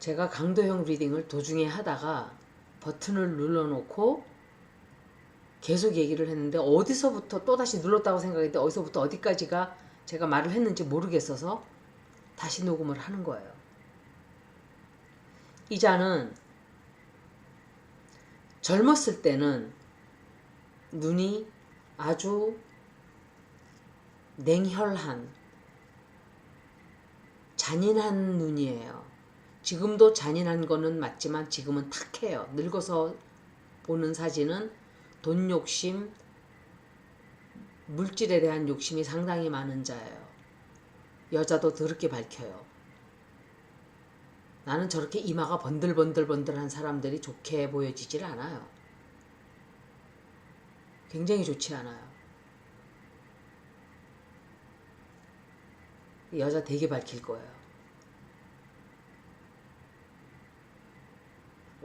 제가 강도형 리딩을 도중에 하다가 버튼을 눌러놓고 계속 얘기를 했는데 어디서부터 또다시 눌렀다고 생각했는데 어디서부터 어디까지가 제가 말을 했는지 모르겠어서 다시 녹음을 하는 거예요. 이자는 젊었을 때는 눈이 아주 냉혈한 잔인한 눈이에요. 지금도 잔인한 거는 맞지만 지금은 탁해요. 늙어서 보는 사진은 돈 욕심, 물질에 대한 욕심이 상당히 많은 자예요. 여자도 더럽게 밝혀요. 나는 저렇게 이마가 번들번들번들한 사람들이 좋게 보여지질 않아요. 굉장히 좋지 않아요. 여자 되게 밝힐 거예요.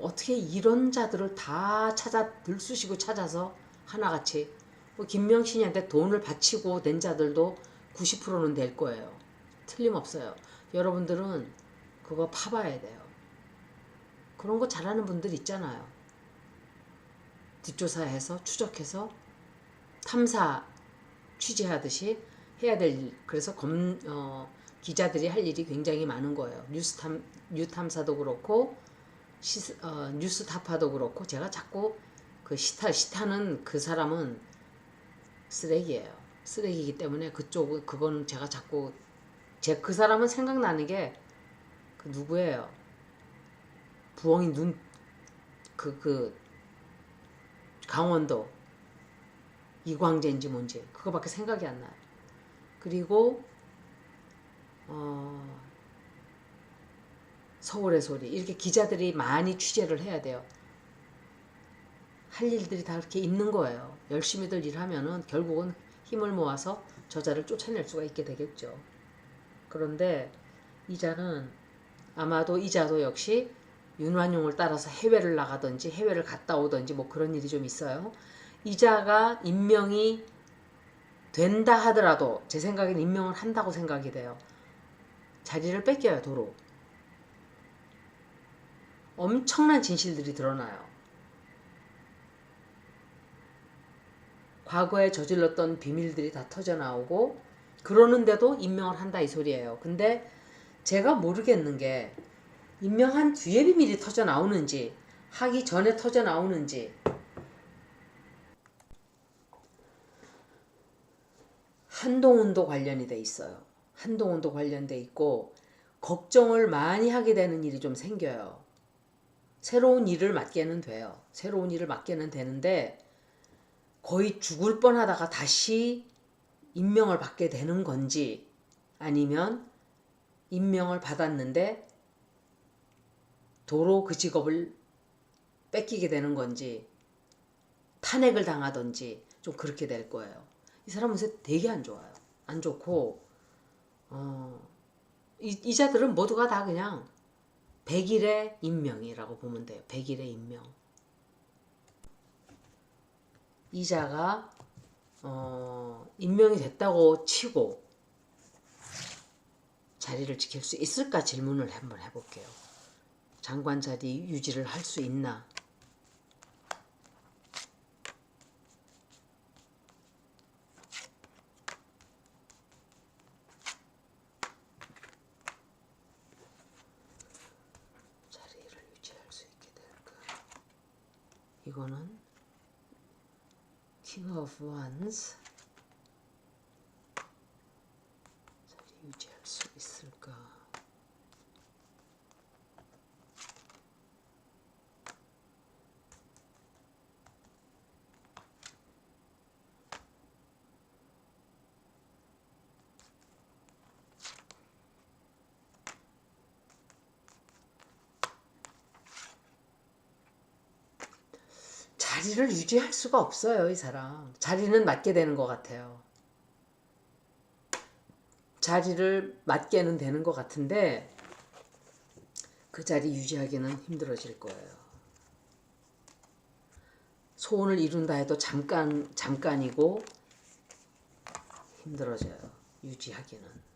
어떻게 이런 자들을 다 찾아 들쑤시고 찾아서 하나같이 뭐 김명신이한테 돈을 바치고 된 자들도 90%는 될 거예요. 틀림없어요. 여러분들은 그거 파봐야 돼요. 그런 거 잘하는 분들 있잖아요. 뒷조사해서 추적해서 탐사 취재하듯이 해야 될 일. 그래서 검 어, 기자들이 할 일이 굉장히 많은 거예요. 뉴스 탐 뉴탐사도 그렇고 시, 어, 뉴스타파도 그렇고 제가 자꾸 그 시타 시타는 그 사람은 쓰레기예요. 쓰레기이기 때문에 그쪽은 그거는 제가 자꾸 제 그 사람은 생각나는 게 그 누구예요? 부엉이 눈 그그 강원도 이광재인지 뭔지 그거밖에 생각이 안 나요. 그리고 어 서울의 소리 이렇게 기자들이 많이 취재를 해야 돼요. 할 일들이 다 그렇게 있는 거예요. 열심히들 일하면은 결국은 힘을 모아서 저자를 쫓아낼 수가 있게 되겠죠. 그런데 이자는 아마도 이자도 역시 윤완용을 따라서 해외를 나가든지 해외를 갔다 오든지 뭐 그런 일이 좀 있어요. 이자가 임명이 된다 하더라도 제 생각엔 임명을 한다고 생각이 돼요. 자리를 뺏겨요 도로. 엄청난 진실들이 드러나요. 과거에 저질렀던 비밀들이 다 터져 나오고 그러는데도 임명을 한다 이 소리예요. 근데 제가 모르겠는 게 임명한 뒤에 비밀이 터져 나오는지 하기 전에 터져 나오는지 한동훈도 관련이 돼 있어요. 한동훈도 관련돼 있고 걱정을 많이 하게 되는 일이 좀 생겨요. 새로운 일을 맡게는 돼요. 새로운 일을 맡게는 되는데 거의 죽을 뻔하다가 다시 임명을 받게 되는 건지 아니면 임명을 받았는데 도로 그 직업을 뺏기게 되는 건지 탄핵을 당하든지 좀 그렇게 될 거예요. 이 사람 요새 되게 안 좋아요. 안 좋고 어, 이, 이자들은 모두가 다 그냥 100일의 임명이라고 보면 돼요. 100일의 임명. 이자가 어, 임명이 됐다고 치고 자리를 지킬 수 있을까 질문을 한번 해볼게요. 장관 자리 유지를 할 수 있나? 자리를 유지할 수 있게 될까? 이거는 킹 오브 원스 자리 유지할 수 있을까? 자리를 유지할 수가 없어요, 이 사람. 자리는 맡게 되는 것 같아요. 자리를 맡게는 되는 것 같은데, 그 자리 유지하기는 힘들어질 거예요. 소원을 이룬다 해도 잠깐, 잠깐이고, 힘들어져요. 유지하기는.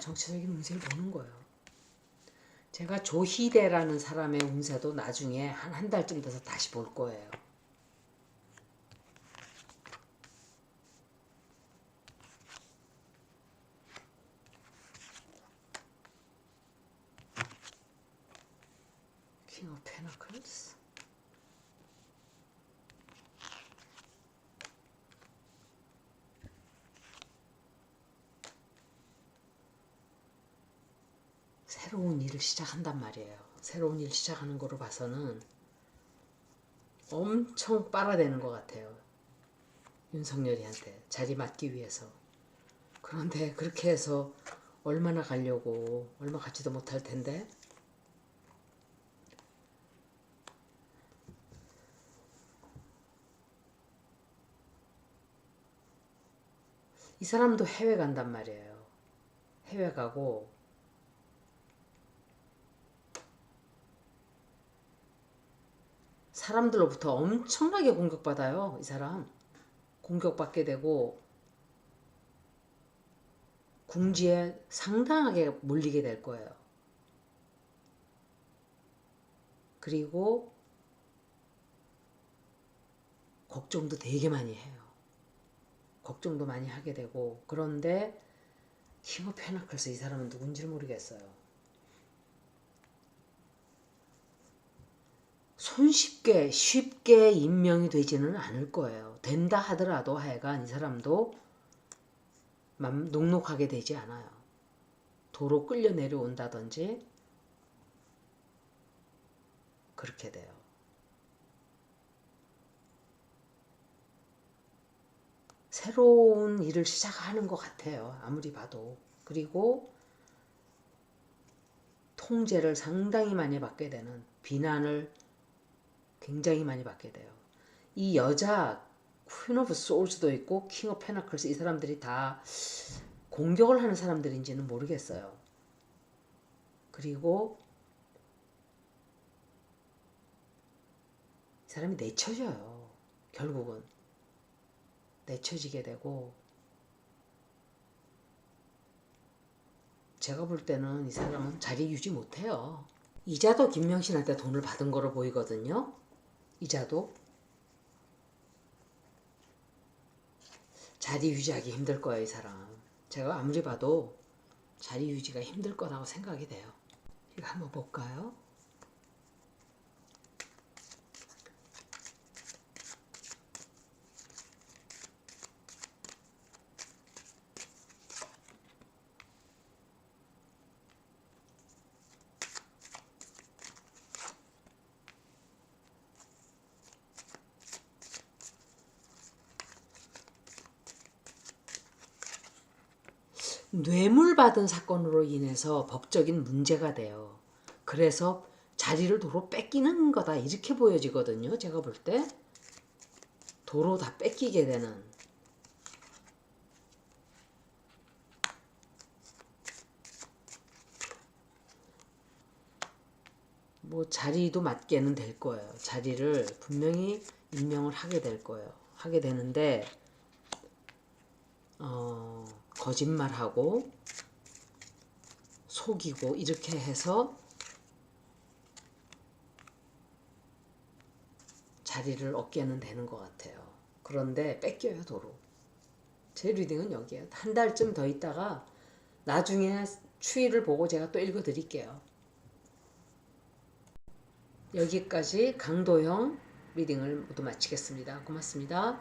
정치적인 운세를 보는 거예요. 제가 조희대라는 사람의 운세도 나중에 한 한 달쯤 돼서 다시 볼 거예요. 킹 오브 페너클스 새로운 일을 시작한단 말이에요. 새로운 일 시작하는 거로 봐서는 엄청 빨아대는 것 같아요. 윤석열이한테 자리 맡기 위해서. 그런데 그렇게 해서 얼마나 가려고 얼마 가지도 못할 텐데 이 사람도 해외 간단 말이에요. 해외 가고 사람들로부터 엄청나게 공격받아요. 이 사람. 공격받게 되고 궁지에 상당하게 몰리게 될 거예요. 그리고 걱정도 되게 많이 해요. 걱정도 많이 하게 되고 그런데 킹오 페나클스 이 사람은 누군지 모르겠어요. 손쉽게 쉽게 임명이 되지는 않을 거예요. 된다 하더라도 하여간 이 사람도 맘 녹록하게 되지 않아요. 도로 끌려 내려온다든지 그렇게 돼요. 새로운 일을 시작하는 것 같아요. 아무리 봐도. 그리고 통제를 상당히 많이 받게 되는 비난을 굉장히 많이 받게 돼요. 이 여자 퀸 오브 소울스도 있고 킹 오브 페나클스 이 사람들이 다 공격을 하는 사람들인지는 모르겠어요. 그리고 이 사람이 내쳐져요. 결국은 내쳐지게 되고 제가 볼 때는 이 사람은 자리 유지 못해요. 이자도 김명신한테 돈을 받은 거로 보이거든요. 이자도 자리 유지하기 힘들 거예요, 이 사람. 제가 아무리 봐도 자리 유지가 힘들 거라고 생각이 돼요. 이거 한번 볼까요? 뇌물 받은 사건으로 인해서 법적인 문제가 돼요. 그래서 자리를 도로 뺏기는 거다 이렇게 보여지거든요. 제가 볼 때 도로 다 뺏기게 되는 뭐 자리도 맞게는 될 거예요. 자리를 분명히 임명을 하게 될 거예요. 하게 되는데 어, 거짓말하고 속이고 이렇게 해서 자리를 얻게는 되는 것 같아요. 그런데 뺏겨요 도로. 제 리딩은 여기에요. 한 달쯤 더 있다가 나중에 추이를 보고 제가 또 읽어드릴게요. 여기까지 강도형 리딩을 모두 마치겠습니다. 고맙습니다.